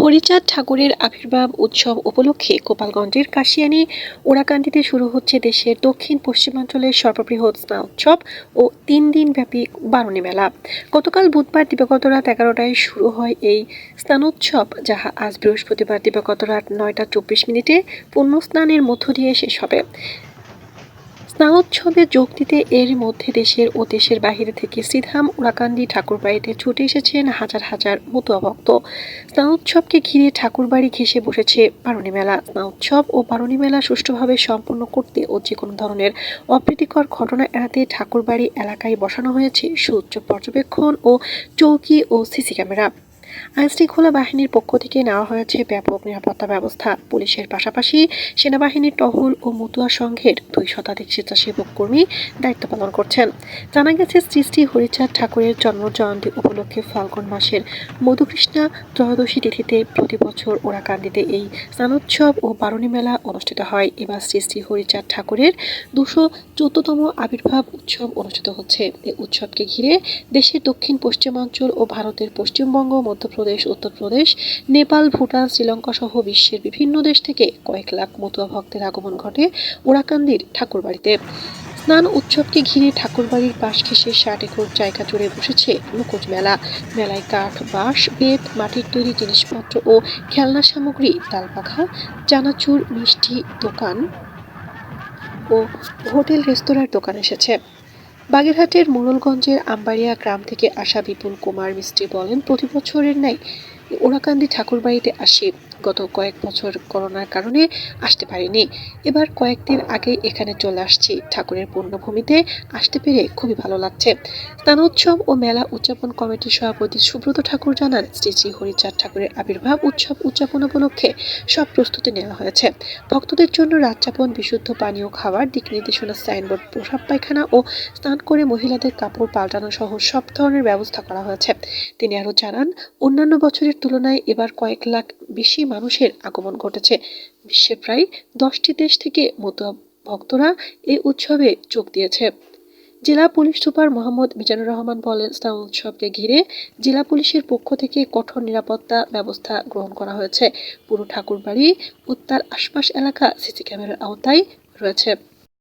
হরিচাঁদ ঠাকুরের আবির্ভাব উৎসব উপলক্ষে গোপালগঞ্জের কাশিয়ানি ওরাকান্দিতে শুরু হচ্ছে দেশের দক্ষিণ পশ্চিমাঞ্চলের সর্ববৃহৎ স্নান উৎসব ও তিন দিনব্যাপী বারণী মেলা। গতকাল বুধবার দিবাগত রাত এগারোটায় শুরু হয় এই স্নানোৎসব যাহা আজ বৃহস্পতিবার দিবাগত রাত নয়টা চব্বিশ মিনিটে পূর্ণ স্নানের মধ্য দিয়ে শেষ হবে। স্নানোৎসবে যোগ দিতে এর মধ্যে দেশের ও দেশের বাহিরে থেকে শ্রীধাম, উড়াকান্দি ঠাকুরবাড়িতে ছুটে এসেছেন হাজার হাজার মতুয়া ভক্ত। স্নানোৎসবকে ঘিরে ঠাকুরবাড়ি ঘেঁষে বসেছে বারণী মেলা। স্নানোৎসব ও বারণী মেলা সুষ্ঠুভাবে সম্পন্ন করতে ও যে কোনো ধরনের অপ্রীতিকর ঘটনা এড়াতে ঠাকুরবাড়ি এলাকায় বসানো হয়েছে সুউচ্চ পর্যবেক্ষণ ও চৌকি ও সিসি ক্যামেরা। আইনশৃঙ্খলা বাহিনীর পক্ষ থেকে নেওয়া হয়েছে ব্যাপক নিরাপত্তা ব্যবস্থা। পুলিশের পাশাপাশি সেনাবাহিনীর টহল ও মতুয়া সংঘের দুই শতাধিক স্বেচ্ছাসেবক কর্মী দায়িত্ব পালন করছেন। জানা গেছে শ্রী শ্রী হরিচাঁদ ঠাকুরের জন্ম জয়ন্তী উপলক্ষে ফাল্গুন মাসের মধুকৃষ্ণা ত্রয়োদশী তিথিতে প্রতি বছর ওরাকান্দিতে এই স্নানোৎসব ও বারণী মেলা অনুষ্ঠিত হয়। এবার শ্রী শ্রী হরিচাঁদ ঠাকুরের দুশো চোদ্দতম আবির্ভাব উৎসব অনুষ্ঠিত হচ্ছে। এই উৎসবকে ঘিরে দেশের দক্ষিণ, পশ্চিমাঞ্চল ও ভারতের পশ্চিমবঙ্গ মধ্যপ্রদেশ, উত্তরপ্রদেশ, নেপাল, ভুটান, শ্রীলঙ্কা সহ বিশ্বের বিভিন্ন দেশ থেকে কয়েক লাখ মতুয়া ভক্তের আগমন ঘটে ওরাকান্দির ঠাকুরবাড়িতে। স্নান উৎসবকে ঘিরে ঠাকুরবাড়ির পাশ ঘেঁষে ষাট একর জায়গা জুড়ে বসেছে মুকুট মেলা। মেলায় কাঠ, বাঁশ, বেত, মাটির তৈরি জিনিসপত্র ও খেলনা সামগ্রী তালপাখা চানাচুর, মিষ্টি দোকান ও হোটেল রেস্তোরাঁর দোকান এসেছে। বাগেরহাটের মোড়লগঞ্জের আম্বারিয়া গ্রাম থেকে আসা বিপুল কুমার মিস্ত্রি বলেন প্রতি বছরের ন্যায় ওরাকান্দি ঠাকুরবাড়িতে আসি। গত কয়েক বছর করোনার কারণে আসতে পারিনি। এবার কয়েকদিন আগে এখানে চলে আসছি। ঠাকুরের পূর্ণভূমিতে আসতে পেরে খুবই ভালো লাগছে। স্নানোৎসব ও মেলা উদযাপন কমিটির সভাপতি সুব্রত ঠাকুর জানান, শ্রী শ্রী হরিচাঁদ ঠাকুরের আবির্ভাব উৎসব উদযাপন উপলক্ষে সব প্রস্তুতি নেওয়া হয়েছে। ভক্তদের জন্য রাতযাপন বিশুদ্ধ পানীয় খাবার দিক নির্দেশনা, সাইনবোর্ড, প্রসাব পায়খানা ও স্নান করে মহিলাদের কাপড় পাল্টানো সহ সব ধরনের ব্যবস্থা করা হয়েছে। তিনি আরও জানান, অন্যান্য বছরের তুলনায় এবার কয়েক লাখ বেশি মানুষের আগমন ঘটেছে। বিশ্বের প্রায় দশটি দেশ থেকে মতুয়া ভক্তরা এই উৎসবে যোগ দিয়েছে। জেলা পুলিশ সুপার মোহাম্মদ মিজানুর রহমান বলেন স্নান উৎসবকে ঘিরে জেলা পুলিশের পক্ষ থেকে কঠোর নিরাপত্তা ব্যবস্থা গ্রহণ করা হয়েছে। পুরো ঠাকুরবাড়ি ও তার আশপাশ এলাকা সিসি ক্যামেরার আওতায় রয়েছে।